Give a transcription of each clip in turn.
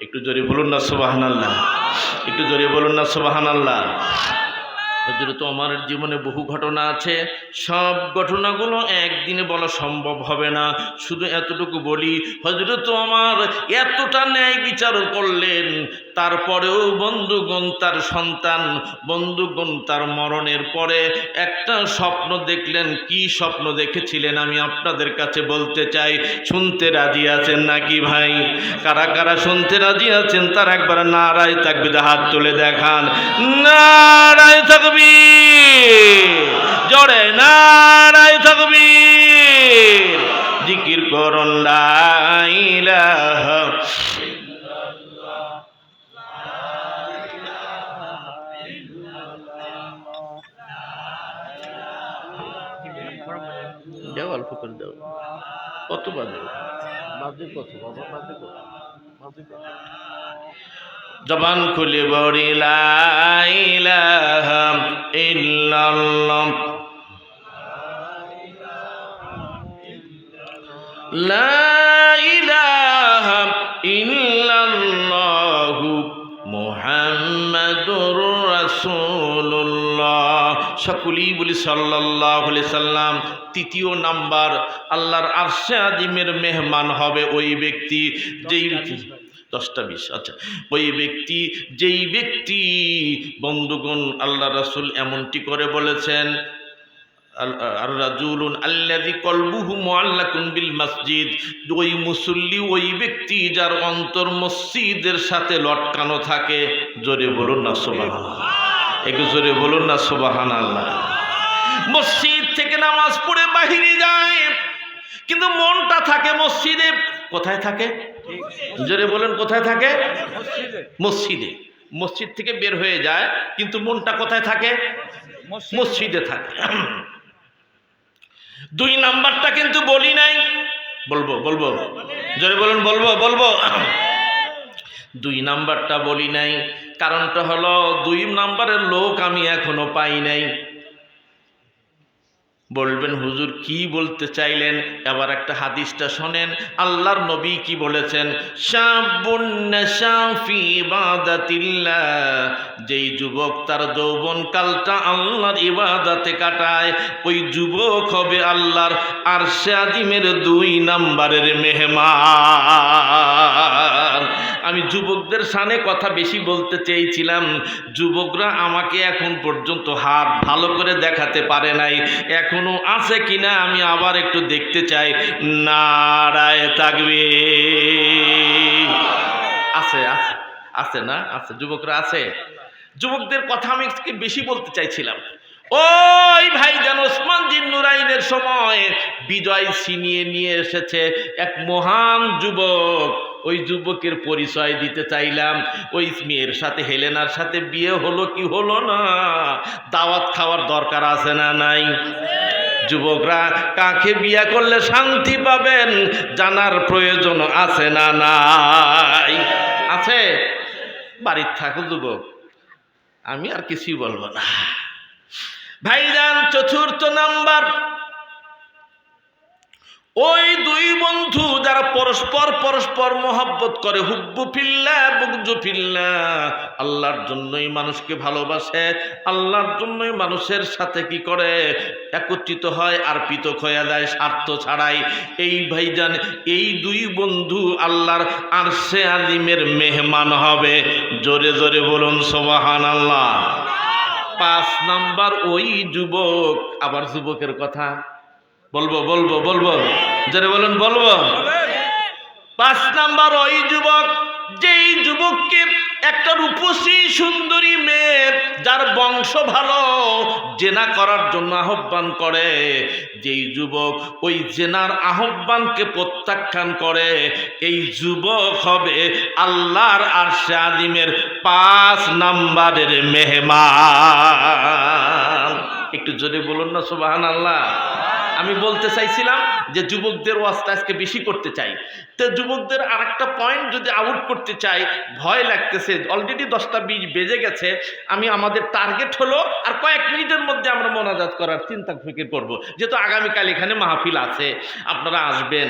একটু জোরে বলুন না সুবাহান আল্লাহ একটু জোরে বলুন না সুবাহান আল্লাহ হজরত আমার জীবনে বহু ঘটনা আছে। সব ঘটনাগুলো একদিনে বলা সম্ভব হবে না। শুধু এতটুকু বলি হজরত আমার এতটা ন্যায় বিচার করলেন, তারপরেও বন্ধুগণ তার সন্তান, বন্ধুগণ তার মরণের পরে একটা স্বপ্ন দেখলেন। কি স্বপ্ন দেখেছিলেন আমি আপনাদের কাছে বলতে চাই। শুনতে রাজি আছেন নাকি ভাই? কারা কারা শুনতে রাজি আছেন তার একবার নারায় থাকবে হাত তুলে দেখান। নারায় থাকবি জড়ে নারায় থাকবি। জিকির করুন, লা ইলাহা দেও, অল্প করে দেও। কত বাজে? বাজে কত? বাবা, বাজে কত? বাজে কত? জবান খুলে বড়ি লাইলাহা ইল্লাল্লাহ। বলি, সাল্লাল্লাহু সাল্লাম। তৃতীয় নাম্বার, আল্লাহর আরশে আজিমের মেহমান হবে ওই ব্যক্তি, যেই দশটা বিশ আচ্ছা। ওই ব্যক্তি, যেই ব্যক্তি, বন্ধুগণ, আল্লাহ রাসুল এমনটি করে বলেছেন আর রাজুলুন আল্লাযী কলবুহু মুআল্লাকুন বিল মসজিদ, ওই মুসল্লি, ওই ব্যক্তি যার অন্তর মসজিদের সাথে লটকানো থাকে, জোরে বলুন না সুবহানাল্লাহ। একটু জোরে বলুন না সুবহানাল্লাহ। মসজিদ থেকে নামাজ পড়ে বাহিরে যায়, কিন্তু মনটা থাকে মসজিদে, কোথায় থাকে? জোরে বলেন কোথায় থাকে? মসজিদে। মসজিদ থেকে বের হয়ে যায় কিন্তু মনটা কোথায় থাকে? মসজিদে। থাকে। দুই নাম্বারটা কিন্তু বলি নাই। বলব বলব। জোরে বলুন বলব বলব। দুই নাম্বারটা বলি নাই। কারণটা হলো দুই নাম্বারের লোক আমি এখনও পাই নাই। বলবেন, হুজুর কি বলতে চাইলেন? এবার একটা হাদিসটা শোনেন, আল্লাহর নবী কি বলেছেন? যেই যুবক তার যৌবন কালটা আল্লাহর ইবাদাতে কাটায়, ওই যুবক হবে আল্লাহর আর সে আজিমের দুই নাম্বারের মেহমান। আমি যুবকদের সামনে কথা বেশি বলতে চেয়েছিলাম। যুবকরা আমাকে এখন পর্যন্ত হাত ভালো করে দেখাতে পারে নাই। এখনও আছে কিনা আমি আবার একটু দেখতে চাই। নারায় থাকবে আছে আছে আছে না? আছে, যুবকরা আছে। যুবকদের কথা আমি বেশি বলতে চাইছিলাম? ওই ভাই যেন ওসমান জিন নুরাইনের সময় বিজয় ছিনিয়ে নিয়ে এসেছে এক মহান যুবক। ওই যুবকের পরিচয় দিতে চাইলাম। ওই মেয়ের সাথে হেলেনার সাথে বিয়ে হলো কি হলো না? দাওয়াত খাওয়ার দরকার আছে না নাই? যুবকরা, কাকে বিয়া করলে শান্তি পাবেন জানার প্রয়োজন আছে না নাই? আছে? বাড়ির থাকো যুবক। আমি আর কিছুই বলব না। ভাইজান চতুর্থ নাম্বার। ওই দুই বন্ধু যারা পরস্পর পরস্পর মহব্বত করে, হুব্বু ফিল্লা বুকজু ফিল্লা আল্লাহর জন্যই মানুষকে ভালোবাসে, আল্লাহর জন্যই মানুষের সাথে কি করে? একত্রিত হয় আর পৃথক যায়, স্বার্থ ছাড়াই। এই ভাইজান, এই দুই বন্ধু আল্লাহর আরশে আজিমের মেহমান হবে। জোরে জোরে বলুন সোবাহান আল্লাহ পাঁচ নাম্বার ওই যুবক, আবার যুবকের কথা। বলব বলব বলব। যারা বলেন, বলব। পাঁচ নাম্বার, ওই যুবক, যেই যুবককে একটা রূপসী সুন্দরী মেয়ে যার বংশ ভালো, জেনা করার জন্য আহ্বান করে। যেই যুবক ওই জেনার আহ্বানকে প্রত্যাখ্যান করে, এই যুবক হবে আল্লাহর আরশে আদিমের পাঁচ নাম্বারের মেহমান। একটু জোরে বলুন না সুবাহান আল্লাহ আমি বলতে চাইছিলাম যে যুবকদের ওয়াজটা আজকে বেশি করতে চাই। তো যুবকদের আর একটা পয়েন্ট যদি আউট করতে চাই, ভয় লাগতেছে। অলরেডি দশটা বিশ বেজে গেছে। আমি আমাদের টার্গেট হলো আর কয়েক মিনিটের মধ্যে আমরা মোনাজাত করার চিন্তা ফিকির করব। যেহেতু আগামীকাল এখানে মাহফিল আছে। আপনারা আসবেন।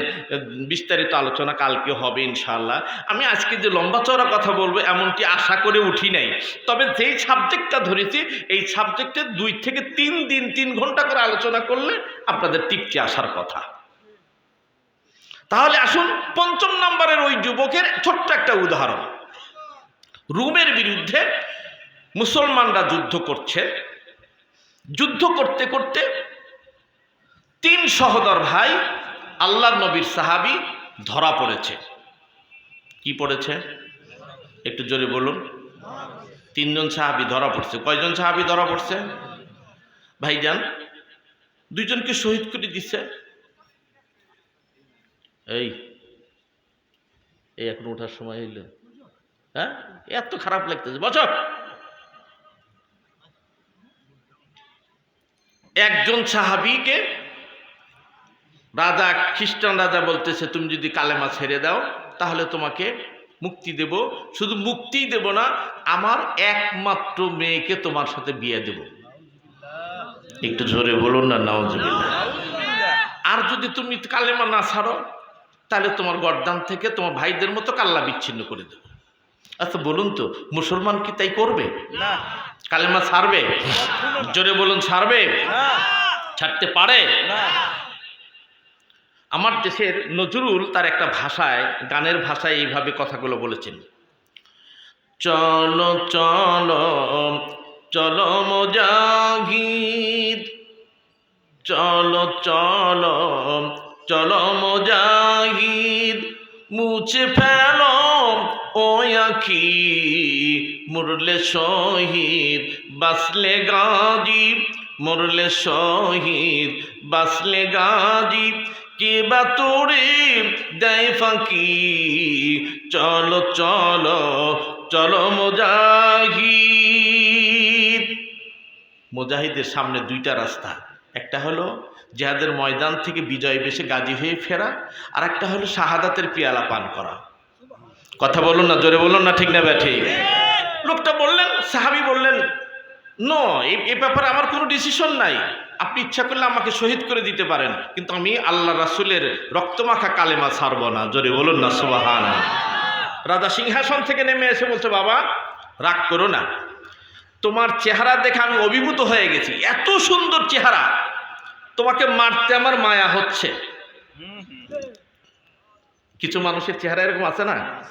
বিস্তারিত আলোচনা কালকে হবে ইনশাআল্লাহ। আমি আজকে যে লম্বা চড়া কথা বলব এমনটি আশা করে উঠি নাই। তবে যেই সাবজেক্টটা ধরেছি, এই সাবজেক্টে দুই থেকে তিন দিন, তিন ঘণ্টা করে আলোচনা করলে আপনাদের টিপকে আসার কথা। তাহলে আসুন পঞ্চম নম্বরের ওই যুবকের ছোট্ট একটা উদাহরণ। রুমের বিরুদ্ধে মুসলমানরা যুদ্ধ করছে। যুদ্ধ করতে করতে তিন সহদর ভাই আল্লাহ নবীর সাহাবি ধরা পড়েছে। কি পড়েছে? একটু জোরে বলুন। তিনজন সাহাবি ধরা পড়ছে। কয়জন সাহাবি ধরা পড়ছে? ভাইজান দুইজনকে শহীদ করে দিচ্ছে এই এই এখন ওঠার সময় হইল। হ্যাঁ? এত খারাপ লাগতেছে। বছর একজন সাহাবিকে রাজা, খ্রিস্টান রাজা বলতেছে, তুমি যদি কালেমা ছেড়ে দাও, তাহলে তোমাকে মুক্তি দেব। শুধু মুক্তিই দেব না, আমার একমাত্র মেয়েকে তোমার সাথে বিয়ে দেব। একটু জোরে বলুন না নাওজবিল্লা আর যদি তুমি কালেমা না ছাড়ো তাহলে তোমার গরদান থেকে তোমার ভাইদের মতো কাল্লা বিচ্ছিন্ন করে দেবো। আচ্ছা বলুন তো মুসলমান কি তাই করবে? না। কালেমা ছাড়বে? জোরে বলুন ছাড়বে? ছাড়তে পারে? না। আমার দেশের নজরুল তার একটা ভাষায় গানের ভাষায় এইভাবে কথাগুলো বলেছেন। চলো চলো চলো মজাহিদ। চলো চলো চলো মজাহিদ। মুছে ফেলো ও আখি, মুরলে শহীদ বাসলে গাজী মরলে শহীদ বাসলে গাজী কে বা তোরে দেয় ফাঁকি? চলো চলো চলো মোজাহিদ। মোজাহিদের সামনে দুইটা রাস্তা। একটা হলো জেহাদের ময়দান থেকে বিজয় বেশে গাজী হয়ে ফেরা আর একটা হলো শাহাদাতের পেয়ালা পান করা। কথা বলুন না, জোরে বলুন না, ঠিক না ব্যাঠি লোকটা বললেন, সাহাবি বললেন, নো, এ ব্যাপারে আমার কোনো ডিসিশন নাই। আপনি ইচ্ছা করলে আমাকে শহীদ করে দিতে পারেন, কিন্তু আমি আল্লাহ রাসুলের রক্তমাখা কালেমা ছাড়ব না। জোরে বলুন না সুবাহান রাজা সিংহাসন থেকে নেমে এসে বলছে বাবা রাগ করো না। তোমার চেহারা দেখে আমি অভিভূত হয়ে গেছি। এত সুন্দর চেহারা। তোমাকে মারতে আমার মায়া হচ্ছে। কিছু মানুষের চেহারা এরকম আছে না?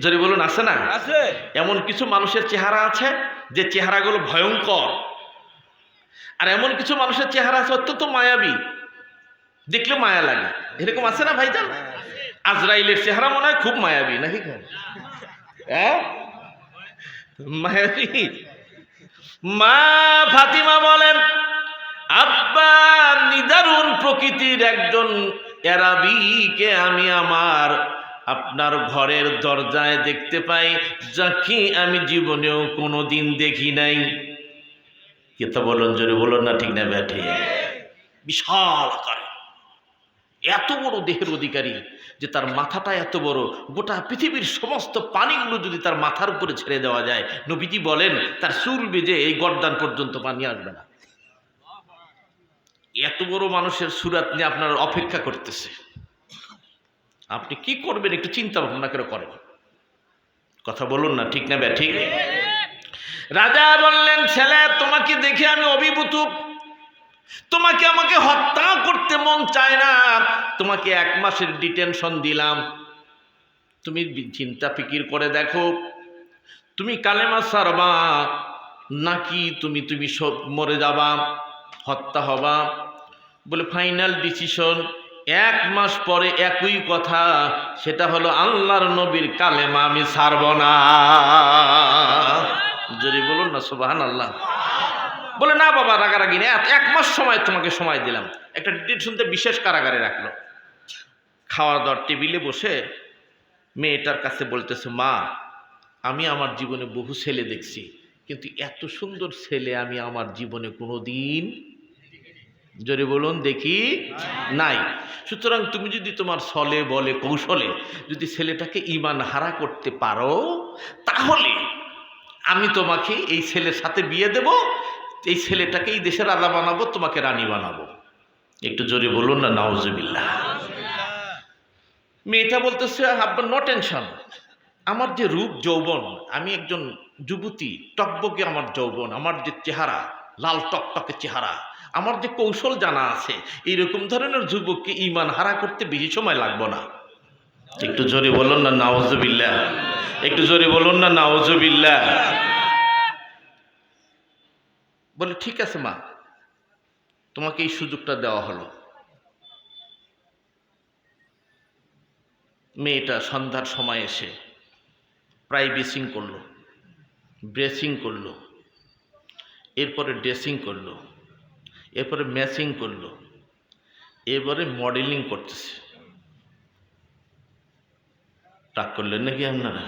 যদি বলুন আছে না? আছে। এমন কিছু মানুষের চেহারা আছে যে চেহারাগুলো ভয়ঙ্কর। আর এমন কিছু মানুষের চেহারা আছে অত্যন্ত মায়াবী। দেখলে মায়া লাগে। এরকম আছে না ভাইজান? আজরাইলের চেহারা মনে হয় খুব মায়াবী, নাকি হ্যাঁ? মায়াবী। মা ফাতিমা বলেন, আব্বা, নিদারুণ প্রকৃতির একজন এরাবিকে আমি আমার আপনার ঘরের দরজায় দেখতে পাই যাকে আমি জীবনেও কোনো দিন দেখি নাই। কে তো বলুন জোরে বলুন না, ঠিক না ব্যাঠে বিশাল আকারে। এত বড় দেহের অধিকারী যে তার মাথাটা এত বড়, গোটা পৃথিবীর সমস্ত পানিগুলো যদি তার মাথার উপরে ছেড়ে দেওয়া যায়, নবীজি বলেন, তার চুল বেজে এই গর্দান পর্যন্ত পানি আসবে না। এত বড় মানুষের সুরাত নিয়ে আপনার অপেক্ষা করতেছে। আপনি কি করবেন, একটু চিন্তা ভাবনা করে করেন। কথা বলুন না, ঠিক না ব্যা ঠিক? রাজা বললেন, ছেলে, তোমাকে দেখে আমি অভিভূত। তোমাকে আমাকে হত্যা করতে মন চায় না। তোমাকে এক মাসের ডিটেনশন দিলাম। তুমি চিন্তা ফিকির করে দেখো, তুমি কালেমা সারবা, নাকি তুমি তুমি সব মরে যাবা, হত্যা হবা? বলে ফাইনাল ডিসিশন এক মাস পরে একই কথা, সেটা হলো আল্লাহর নবীর কালেমা আমি ছাড়ব না। যদি বলুন না সুবাহান আল্লাহ বলে, না বাবা, রাগারাগি না এক- মাস সময় তোমাকে সময় দিলাম। একটা ডিটেনশনতে বিশেষ কারাগারে রাখল। খাওয়া দাওয়ার টেবিলে বসে মেয়েটার কাছে বলতেছে, মা, আমি আমার জীবনে বহু ছেলে দেখছি, কিন্তু এত সুন্দর ছেলে আমি আমার জীবনে কোনো দিন জোরে বলুন, দেখি নাই। সুতরাং তুমি যদি তোমার ছলে বলে, কৌশলে যদি ছেলেটাকে ইমান হারা করতে পারো, তাহলে আমি তোমাকে এই ছেলের সাথে বিয়ে দেব এই ছেলেটাকে এই দেশের রাজা বানাবো, তোমাকে রানী বানাবো। একটু জোরে বলুন না নাওজবিল্লা মেয়েটা বলতেছে আপনার নো টেনশন আমার যে রূপ যৌবন, আমি একজন যুবতী টকবকে আমার যৌবন, আমার যে চেহারা, লাল টকটকে চেহারা, আমার যে কৌশল জানা আছে, এইরকম ধরনের যুবককে ইমান হারা করতে বেশি সময় লাগবো না। একটু জোরে বলুন না নাওজবিল্লা একটু জোরে বলুন না নাওজবিল্লা বলে ঠিক আছে মা। তোমাকে এই সুযোগটা দেওয়া হলো। মেয়েটা সন্ধ্যার সময় এসে প্রায় বেসিং করল ব্রেসিং করল এরপরে ড্রেসিং করল এরপরে ম্যাচিং করল এরপরে মডেলিং করতেছে। রাগ করলেন নাকি আপনারা?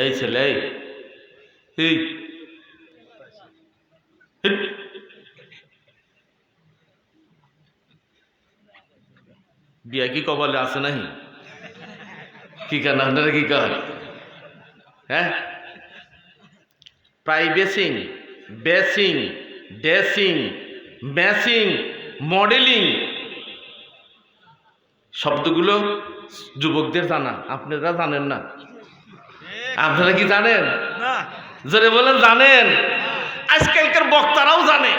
এই ছেলে এই। বিয়া কি কপালে আছে নাহি? কি কেন আপনারা কি কর হ্যাঁ? প্রাইভেসিং বেসিং ড্রেসিং ম্যাচিং মডেলিং শব্দগুলো যুবকদের জানা আপনারা জানেন না। আপনারা কি জানেন? জোরে বলেন জানেন? বক্তারাও জানে।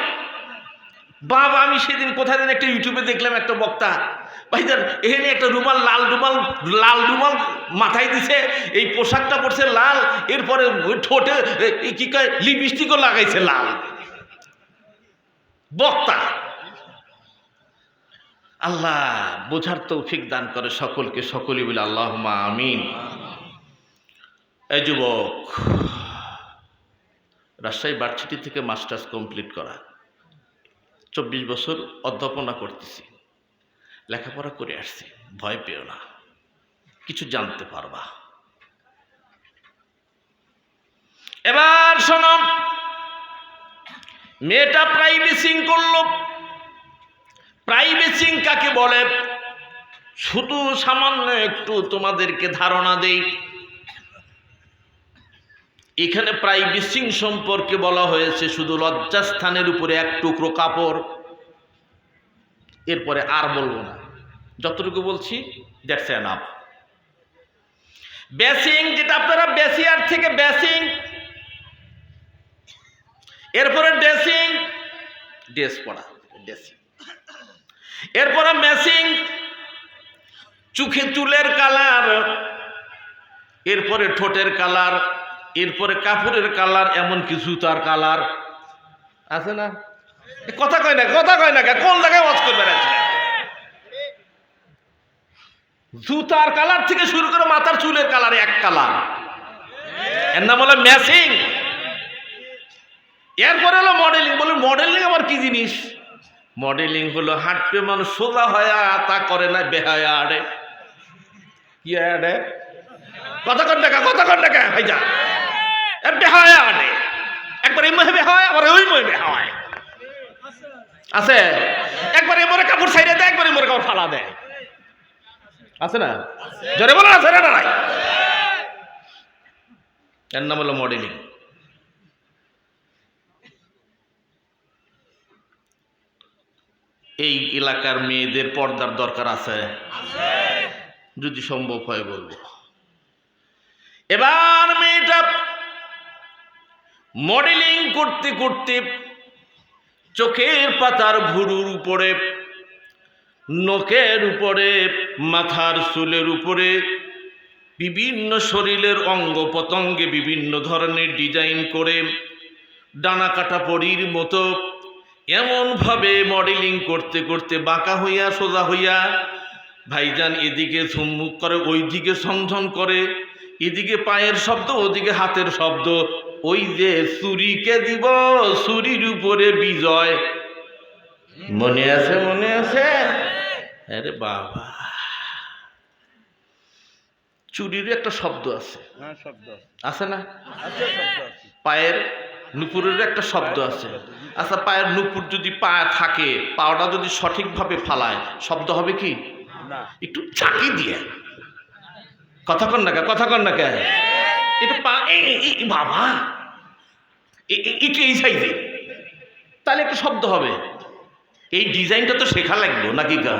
বাবা, আমি সেদিন কোথায় যেন একটা ইউটিউবে দেখলাম একটা বক্তা। ভাইজান, এখানে একটা রুমাল, লাল রুমাল লাল রুমাল মাথায় দিছে, এই পোশাকটা পরছে লাল, এরপরে ঠোঁটে, এ- কি কয়, লিপস্টিকও লাগাইছে লাল। বক্তা। আল্লাহ বোঝার তৌফিক দান করে সকলকে, সকলে বলে আল্লাহ আমিন। এই যুবক রাজশাহী ভার্সিটি থেকে মাস্টার্স কমপ্লিট করা। চব্বিশ বছর অধ্যাপনা করতেছি। লেখাপড়া করে আসছি। ভয় পেও না। কিছু জানতে পারবা। এবার শোনো। মেয়েটা প্রাইভেসিং করল। প্রাইভেসিং কাকে বলে? শুধু সামান্য একটু তোমাদেরকে ধারণা দেই। এখানে প্রাইভেসিং সম্পর্কে বলা হয়েছে, শুধু লজ্জাস্থানের উপরে এক টুকরো কাপড়। এরপরে আর বলব না। যতটুকু বলছি দ্যাটস এনাফ বেসিং যেটা আপনারা বেসিয়ার থেকে বেসিং এরপরে ড্রেসিং ড্রেস পড়া ড্রেসিং এরপরে মেসিং চোখে চুলের কালার এরপরে ঠোঁটের কালার এরপরে কাপড়ের কালার এমনকি জুতার কালার। আছে না? কথা কয় না, কথা কয় না কোন জায়গায় ওয়াজ করবে আছে জুতার কালার থেকে শুরু করে মাথার চুলের কালার, এক কালার। এর নাম হলো ম্যাচিং। এরপরে হলো মডেলিং। বলুন, মডেলিং আবার কি জিনিস? মডেলিং হলো হাঁটবে মানুষ সোজা হয়, তা করে না, বেহায়া আড়ে। কি আড়ে? কথা কন টাকা কথা কন টাকা ভাই যা এই মহে বেহায়, আবার ওই মহে বেহায়। আছে? একবার এই কাপড় ছাইড়ে দেয়, একবার এই কাপড় ফালা দেয়। আছে না? জোরে বলো আছে না নাই? এর নাম হলো মডেলিং এই এলাকার মেয়েদের পর্দার দরকার আছে? যদি সম্ভব হয় বলব। এবার মেয়েটা মডেলিং করতে করতে চোখের পাতার ভুরুর উপরে, নখের উপরে, মাথার চুলের উপরে, বিভিন্ন শরীরের অঙ্গ প্রত্যঙ্গে বিভিন্ন ধরনের ডিজাইন করে ডানা কাটা পরির মতো এমনভাবে মডেলিং করতে করতে বাঁকা হইয়া সোজা হইয়া ভাইজান এদিকে ঝুমুক করে, ওইদিকে সমঝন করে, এদিকে পায়ের শব্দ, ওদিকে হাতের শব্দ ওই যে চুরিকে দিব চুরির উপরে বিজয়। মনে আছে মনে আছে? আরে বাবা। চুরির একটা শব্দ আছে। হ্যাঁ শব্দ আছে। না? পায়ের নুপুরের একটা শব্দ আছে। আচ্ছা পায়ের নুপুর যদি পা থাকে পাওটা যদি সঠিকভাবে ফালায় শব্দ হবে কি? একটু চাকি দিয়ে। কথা কন না কে? কথা কন না কে? একটু পা বাবা। একটু এই সাইজে তাহলে একটু শব্দ হবে। এই ডিজাইনটা তো শেখা লাগবে, নাকি গা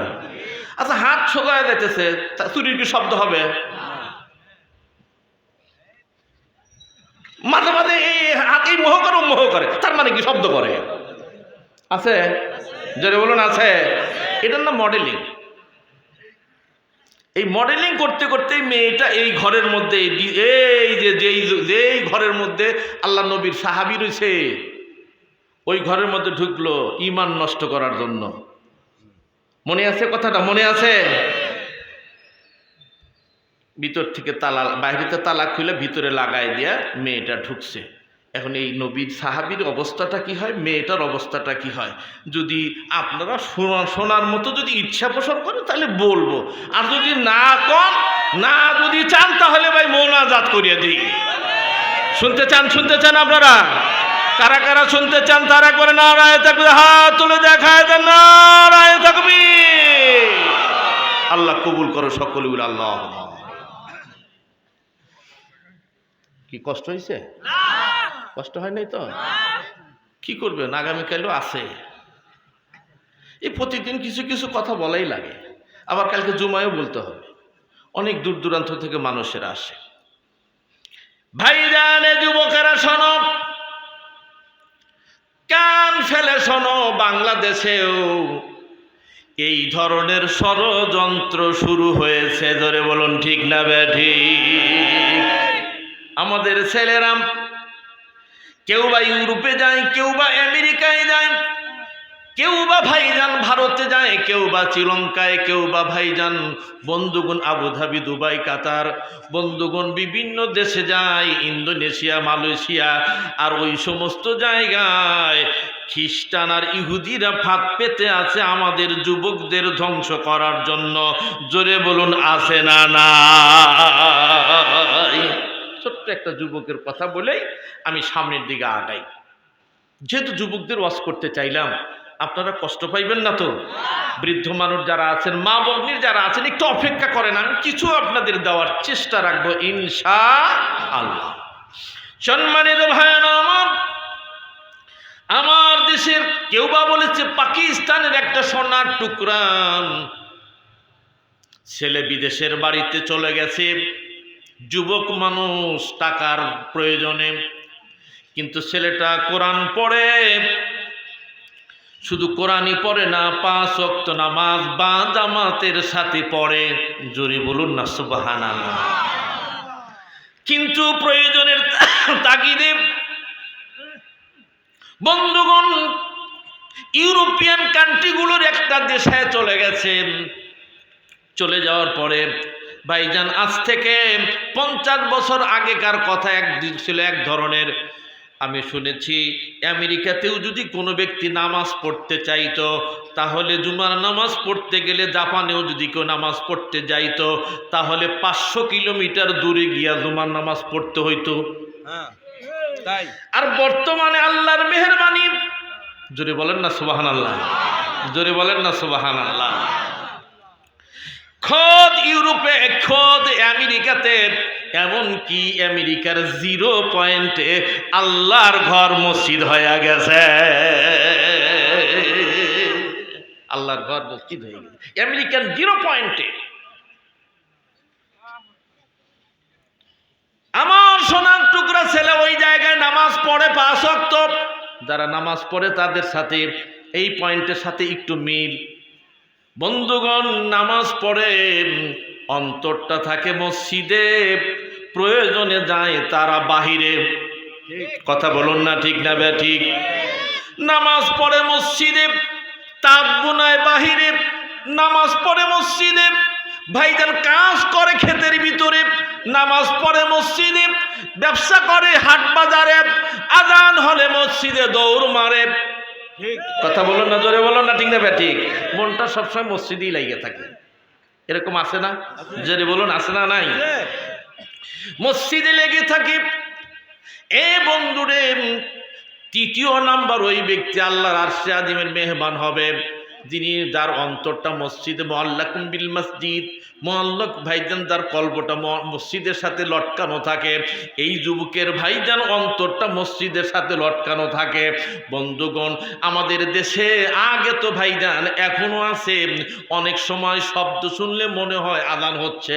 আচ্ছা হাত যাইতেছে, তা চুরির কি শব্দ হবে? মাঝে মাঝে এই হাত এই মোহ করে মোহ করে, তার মানে কি শব্দ করে? আছে? যদি বলুন, আছে? এটার নাম মডেলিং এই মডেলিং করতে করতে মেয়েটা এই ঘরের মধ্যে, এই যে যেই যেই ঘরের মধ্যে আল্লাহ নবীর সাহাবি রয়েছে। ওই ঘরের মধ্যে ঢুকলো ইমান নষ্ট করার জন্য। মনে আছে কথাটা? মনে আছে? ভিতর থেকে তালা বাইরেতে তালা খুলে ভিতরে লাগাই দিয়া মেয়েটা ঢুকছে। এখন এই নবীর সাহাবির অবস্থাটা কি হয়? মেয়েটার অবস্থাটা কি হয়? যদি আপনারা শোনা, শোনার মতো যদি ইচ্ছা পোষণ করেন, তাহলে বলব। আর যদি না কন, না যদি চান, তাহলে ভাই মৌনাজাত করিয়ে দিই। শুনতে চান শুনতে চান আপনারা? কারা কারা শুনতে চান, তারা করে নারায় থাকবে হাত তুলে দেখায় দেন, নারায় থাকবি আল্লাহ কবুল করো সকলে আল্লাহ। কি কষ্ট হয়েছে কষ্ট হয় নাই তো? কি করবেন? আগামীকালও আছে। এই প্রতিদিন কিছু কিছু কথা বলাই লাগে। আবার কালকে জুমায়ও বলতে হবে। অনেক দূর দূরান্ত থেকে মানুষেরা আসে। ভাইজানে যুবকেরা শোনো। কান ফেলে শোনো বাংলাদেশেও। এই ধরনের ষড়যন্ত্র শুরু হয়েছে ধরে বলুন, ঠিক না ব্যাঠি আমাদের ছেলেরা কেউ বা ইউরোপে যায়, কেউ বা আমেরিকায় যায়, কেউ বা ভাইজান ভারতে যায়, কেউ বা শ্রীলঙ্কায়, কেউ বা ভাইজান বন্ধুগণ আবুধাবি, দুবাই, কাতার, বন্ধুগণ বিভিন্ন দেশে যায়, ইন্দোনেশিয়া, মালয়েশিয়া, আর ওই সমস্ত জায়গায় খ্রিস্টান আর ইহুদিরা ফাঁদ পেতে আছে আমাদের যুবকদের ধ্বংস করার জন্য। জোরে বলুন, আসে না না ছোট্ট একটা যুবকের কথা বলেই আমি সামনের দিকে আগাই। যেহেতু যুবকদের ওয়াশ করতে চাইলাম, আপনারা কষ্ট পাইবেন না তো? বৃদ্ধ মানুষ যারা আছেন, মা বগ্নির যারা আছেন, একটু অপেক্ষা করেন, আমি কিছু আপনাদের দেওয়ার চেষ্টা রাখব ইনশা আল্লাহ সম্মানিত ভাইয়ান আমার আমার দেশের কেউ বা বলেছে, পাকিস্তানের একটা সোনার টুকরান ছেলে বিদেশের বাড়িতে চলে গেছে। যুবক মানুষ টাকার প্রয়োজনে, কিন্তু ছেলেটা কোরআন পড়ে, শুধু কোরআনই পড়ে না, পাঁচ অক্ত নামাজ বা জামাতের সাথে পড়ে। জোরে বলুন না সুবাহান কিন্তু প্রয়োজনের তাগিদে বন্ধুগণ, ইউরোপিয়ান কান্ট্রিগুলোর একটা দেশে চলে গেছেন চলে যাওয়ার পরে ভাইজান আজ থেকে পঞ্চাশ বছর আগেকার কথা একদিন ছিল এক ধরনের। আমি শুনেছি আমেরিকাতেও যদি কোনো ব্যক্তি নামাজ পড়তে চাইতো তাহলে জুমার নামাজ পড়তে গেলে জাপানেও যদি কেউ নামাজ পড়তে যাইতো তাহলে পাঁচশো কিলোমিটার দূরে গিয়া জুমার নামাজ পড়তে হইতো। হ্যাঁ তাই। আর বর্তমানে আল্লাহর মেহরবানি জোরে বলেন না সুবাহান আল্লাহ জোরে বলেন না সুবাহান আল্লাহ খোদ ইউরোপে, খোদ আমেরিকাতে, এমনকি আমেরিকার জিরো পয়েন্টে আল্লাহর ঘর মসজিদ হয়ে গেছে। আল্লাহর ঘর মসজিদ হয়ে গেছে। আমেরিকান জিরো পয়েন্টে। আমার সোনার টুকরা ছেলে ওই জায়গায় নামাজ পড়ে পাঁচ যারা নামাজ পড়ে তাদের সাথে এই পয়েন্টের সাথে একটু মিল। বন্ধুগণ, নামাজ পড়ে অন্তরটা থাকে মসজিদে, প্রয়োজনে যায় তারা বাহিরে। কথা বলুন না ঠিক না বে ঠিক? নামাজ পড়ে মসজিদে তাপ বুনায় বাহিরে। নামাজ পড়ে মসজিদে, ভাইজান কাজ করে ক্ষেতের ভিতরে। নামাজ পড়ে মসজিদে, ব্যবসা করে হাট বাজারে। আজান হলে মসজিদে দৌড় মারে। কথা বলো না জোরে বলো না ঠিক না ভাই ঠিক। মনটা সবসময় মসজিদেই লাগিয়ে থাকে। এরকম আছে না? জোরে বলুন আছে না নাই? মসজিদে লেগে থাকি। এ বন্ধুরে তৃতীয় নাম্বার ওই ব্যক্তি আল্লাহর আর্শে আদিমের মেহমান হবে। যিনি যার অন্তরটা মসজিদে মোয়াল্লাকুম বিল মসজিদ মোয়াল্লক ভাইজান যার কল্পটা মসজিদের সাথে লটকানো থাকে, এই যুবকের ভাইজান অন্তরটা মসজিদের সাথে লটকানো থাকে। বন্ধুগণ, আমাদের দেশে আগে তো ভাইজান, এখনও আছে। অনেক সময় শব্দ শুনলে মনে হয় আদান হচ্ছে।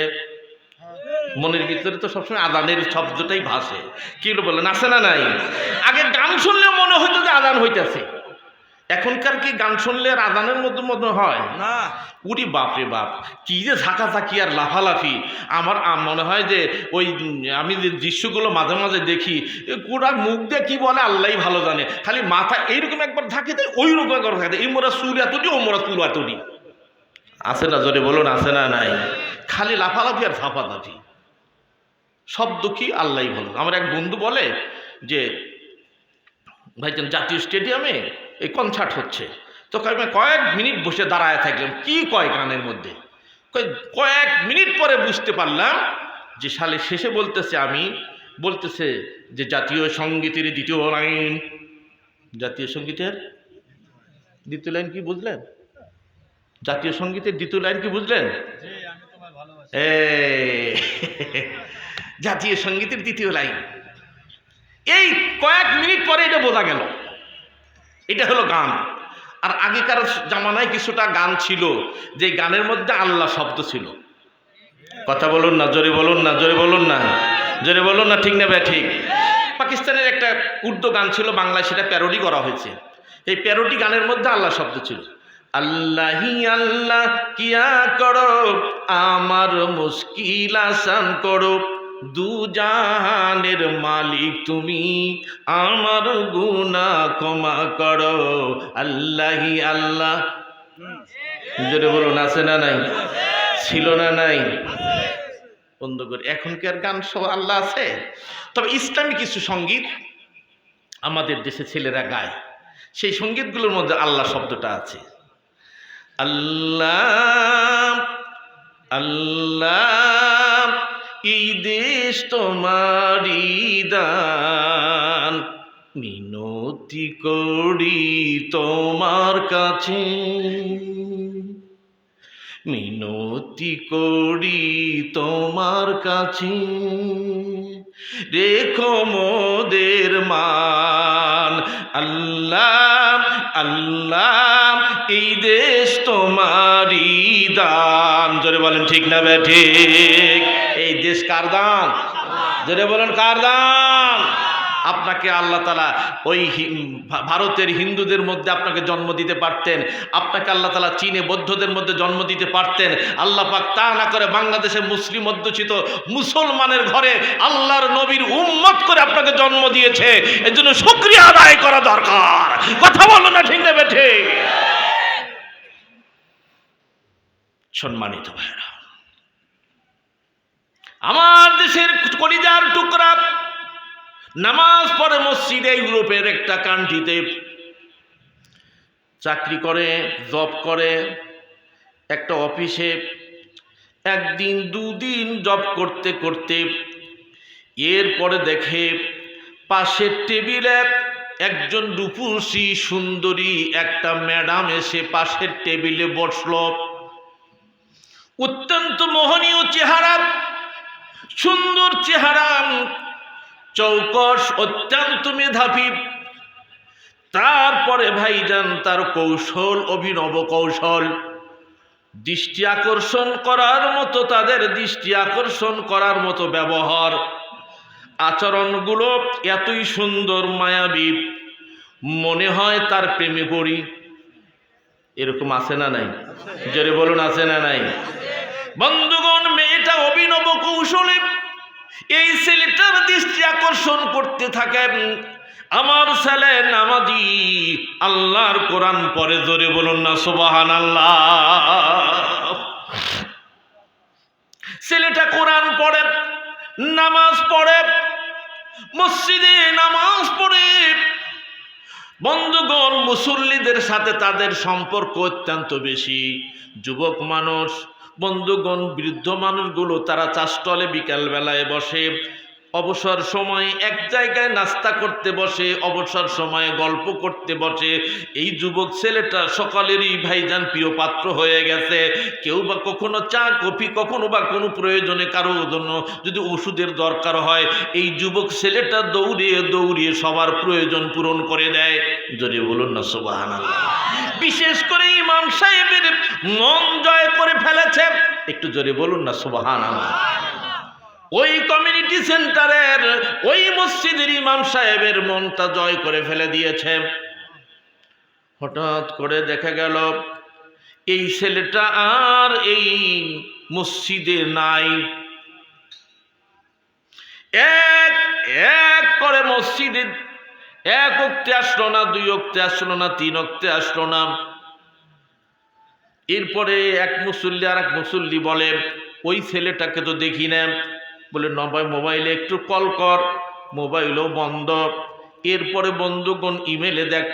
মনের ভিতরে তো সবসময় আদানের শব্দটাই ভাসে। কি বলেন, আছে না নাই? আগে গান শুনলে মনে হইতো যে আদান হইতেছে। এখনকার কি গান শুনলে আর আদানের মধ্যে মনে হয়? না। উরি বাপরে বাপ কি যে ঝাঁকাঝাঁকি আর লাফালাফি। আমার মনে হয় যে ওই আমি যে দৃশ্যগুলো মাঝে মাঝে দেখি পুরা মুখ দিয়ে কি বলে আল্লাহই ভালো জানে। খালি মাথা এইরকম একবার ঝাঁকে দেয় ওই রকম একবার ঝাঁকে দেয়। এই মোরা সুর এতটি ও মোরা তুল এতটি। আছে না জোরে বলুন আছে না নাই? খালি লাফালাফি আর ঝাঁপাঝাঁপি। শব্দ কি আল্লাহই ভালো। আমার এক বন্ধু বলে যে ভাইজান জাতীয় স্টেডিয়ামে এই কনসার্ট হচ্ছে। তো আমি কয়েক মিনিট বসে দাঁড়ায় থাকলাম। কি কয় গানের মধ্যে? কয় কয়েক মিনিট পরে বুঝতে পারলাম যে সালে শেষে বলতেছে আমি বলতেছে যে জাতীয় সঙ্গীতের দ্বিতীয় লাইন। জাতীয় সঙ্গীতের দ্বিতীয় লাইন কি বুঝলেন? জাতীয় সঙ্গীতের দ্বিতীয় লাইন কি বুঝলেন? এ জাতীয় সঙ্গীতের দ্বিতীয় লাইন। এই কয়েক মিনিট পরে এটা বোঝা গেল। এটা হলো গান। আর আগেকার জামানায় কিছুটা গান ছিল, যে গানের মধ্যে আল্লাহ শব্দ ছিল। কথা বলুন না, জোরে বলুন না, জোরে বলুন না। জোরে বলুন না, ঠিক না ভাই, ঠিক। পাকিস্তানের একটা উর্দু গান ছিল, বাংলায় সেটা প্যারোডি করা হয়েছে। এই প্যারোডি গানের মধ্যে আল্লাহ শব্দ ছিল। আল্লাহি আল্লাহ, কিয়া করো? আমার মুশকিল আসান করো। দু জাহানের মালিক তুমি। আমার গুনাহ ক্ষমা করো। আল্লাহি আল্লাহ। জোরে বলুন, আছে না নাই? ছিল না নাই? বন্ধ করে এখনকার গান সব আল্লাহ আছে? তবে ইসলামী কিছু সংগীত আমাদের দেশে ছেলেরা গায়। সেই সঙ্গীতগুলোর মধ্যে আল্লাহ শব্দটা আছে। আল্লাহ আল্লাহ এই দেশ তোমারি দান। মিনতি করি তোমার কাছে। মিনতি করি তোমার কাছে। রেখো মোদের মান। আল্লাহ আল্লাহ, এই দেশ তোমারই দান। জোরে বলেন, ঠিক না বে, ঠিক? এই দেশ কার দান? জোরে বলেন, কার দান? আপনাকে আল্লাহ তালা ওই ভারতের হিন্দুদের মধ্যে আপনাকে জন্ম দিতে পারতেন। আপনাকে আল্লাহ তালা চীনে বৌদ্ধদের মধ্যে জন্ম দিতে পারতেন। আল্লাহ পাক তা না করে বাংলাদেশে মুসলিম অধ্যুষিত মুসলমানের ঘরে আল্লাহর নবীর উম্মত করে আপনাকে জন্ম দিয়েছে। এর জন্য শুক্রিয়া আদায় করা দরকার। কথা বলো না ঠিক নেবে সম্মানিত ভাইরা আমার দেশের কলিজার টুকরা। নামাজ পড়ে মসজিদে, ইউরোপের একটা কান্ট্রিতে। চাকরি করে, জব করে, একটা অফিসে, একদিন, দুদিন জব করতে করতে, এরপরে দেখে পাশের টেবিলে একজন রূপসী সুন্দরী একটা ম্যাডাম এসে পাশের টেবিলে বসল। অত্যন্ত মোহনীয় চেহারা। সুন্দর চেহারা, চৌকস অত্যন্ত মেধাবী। তারপরে ভাইজান তার কৌশল, অভিনব কৌশল। দৃষ্টি আকর্ষণ করার মতো, তাদের দৃষ্টি আকর্ষণ করার মতো ব্যবহার। আচরণগুলো এতই সুন্দর, মায়াবী। মনে হয় তার প্রেমে পড়ি। এরকম আছে না নাই? জোরে বলুন, আছে না নাই? বন্ধুগণ, মেয়েটা অভিনব কৌশলে এই ছেলেটার দৃষ্টি আকর্ষণ করতে থাকেন আমার ছেলে নামাজি, আল্লাহর কোরআন পরে জোরে বলুন না সুবাহান আল্লাহ ছেলেটা কোরআন পড়ে, নামাজ পড়ে, মসজিদে নামাজ পড়ে। বন্ধুগণ, মুসল্লিদের সাথে তাদের সম্পর্ক অত্যন্ত বেশি। যুবক মানুষ বন্ধুগণ বৃদ্ধ মানুষগুলো তারা চাষ চাষটলে বিকালবেলায় বসে অবসর সময়ে এক জায়গায় নাস্তা করতে বসে, অবসর সময়ে গল্প করতে বসে। এই যুবক ছেলেটা সকালেরই ভাইজান প্রিয় পাত্র হয়ে গেছে। কেউ বা কখনো চা, কফি, কখনো বা কোনো প্রয়োজনে কারও জন্য যদি ওষুধের দরকার হয়, এই যুবক ছেলেটা দৌড়িয়ে দৌড়িয়ে সবার প্রয়োজন পূরণ করে দেয়। যদি বলুন না সোবাহান বিশেষ করে ইমাম সাহেবের মন জয় করে ফেলেছে। একটু জোরে বলুন না সোবাহান ওই কমিউনিটি সেন্টারের ওই মসজিদের ইমাম সাহেবের মনটা জয় করে ফেলে দিয়েছে। হঠাৎ করে দেখা গেল, এই ছেলেটা আর এই মসজিদে নাই। এক এক করে মসজিদে, এক অক্তে আসলো না, দুই অক্তে আসলো না, তিন অক্তে আসলো না। এরপরে এক মুসল্লি আর এক মুসল্লি বলে, ওই ছেলেটাকে তো দেখি না। বলে নবাই মোবাইলে একটু কল কর, মোবাইলও বন্ধ। এরপরে বন্ধুগণ ইমেলে দেখ,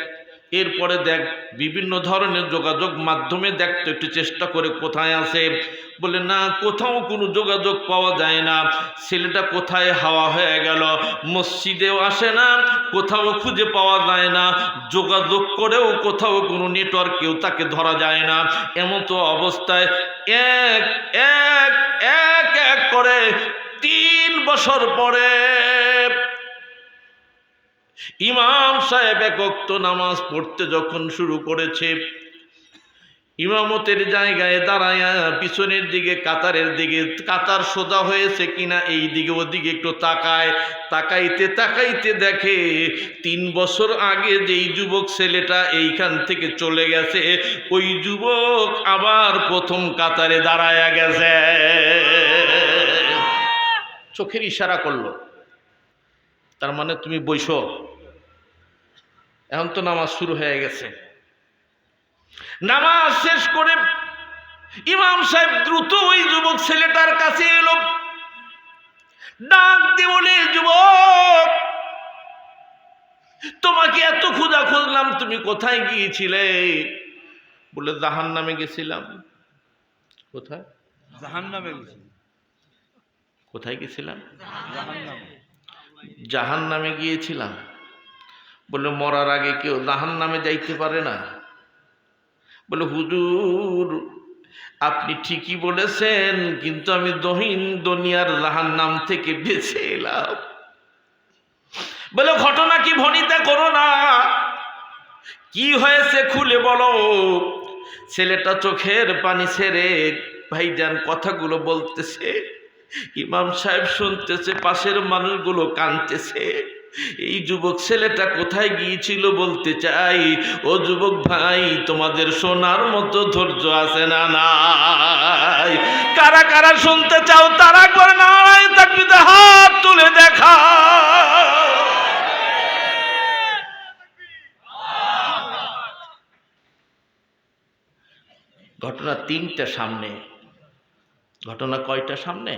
এরপরে দেখ, বিভিন্ন ধরনের যোগাযোগ মাধ্যমে দেখ তো একটু চেষ্টা করে কোথায় আছে। বলে, না, কোথাও কোনো যোগাযোগ পাওয়া যায় না। ছেলেটা কোথায়, হাওয়া হয়ে গেল, মসজিদেও আসে না, কোথাও খুঁজে পাওয়া যায় না। যোগাযোগ করেও কোথাও কোনো নেটওয়ার্কেও তাকে ধরা যায় না। এমন তো অবস্থায় এক এক এক এক করে তিন বছর পরে ইমাম সাহেব একক্ত নামাজ পড়তে যখন শুরু করেছে, ইমামতের জায়গায় দাঁড়ায়া পিছনের দিকে, কাতারের দিকে, কাতার সোজা হয়েছে কিনা এই দিকে ওদিকে একটু তাকায়, তাকাইতে তাকাইতে দেখে তিন বছর আগে যেই যুবক ছেলেটা এইখান থেকে চলে গেছে, ওই যুবক আবার প্রথম কাতারে দাঁড়ায়া গেছে। চোখের ইশারা করল। তার মানে তুমি বইসো এখন তো নামাজ শুরু হয়ে গেছে। নামাজ শেষ করে ইমাম সাহেব দ্রুত ওই যুবক ছেলেটার কাছে এলো। ডাক দিয়ে বলে, যুবক, তোমাকে এত ক্ষুধা খুঁজলাম, তুমি কোথায় গিয়েছিলে? বলে জাহান নামে গেছিলাম। কোথায়? জাহান নামে গেছি। কোথায় গেছিলাম? জাহান নামে গিয়েছিলাম। বলে মরার আগে কেউ জাহান নামে যাইতে পারে না। বলে হুজুর আপনি ঠিকই বলেছেন কিন্তু আমি দহিন দুনিয়ার জাহান নাম থেকে বেঁচে এলাম। বলে ঘটনা কি ভনিতা করো না। কি হয়েছে খুলে বলো। ছেলেটা চোখের পানি ছেড়ে ভাইজান কথাগুলো বলতেছে। ইমাম সাহেব শুনতেছে, পাশের মানুষগুলো কানতেছে এই যুবক ছেলেটা কোথায় গিয়েছিল বলতে চাই? ও যুবক ভাই, তোমাদের শোনার মতো ধৈর্য আছে না নাই? কারা কারা শুনতে চাও, তারা করে নারায় তাকবিতে হাত তুলে দেখা ঘটনা তিনটা সামনে। ঘটনা কয়টা সামনে?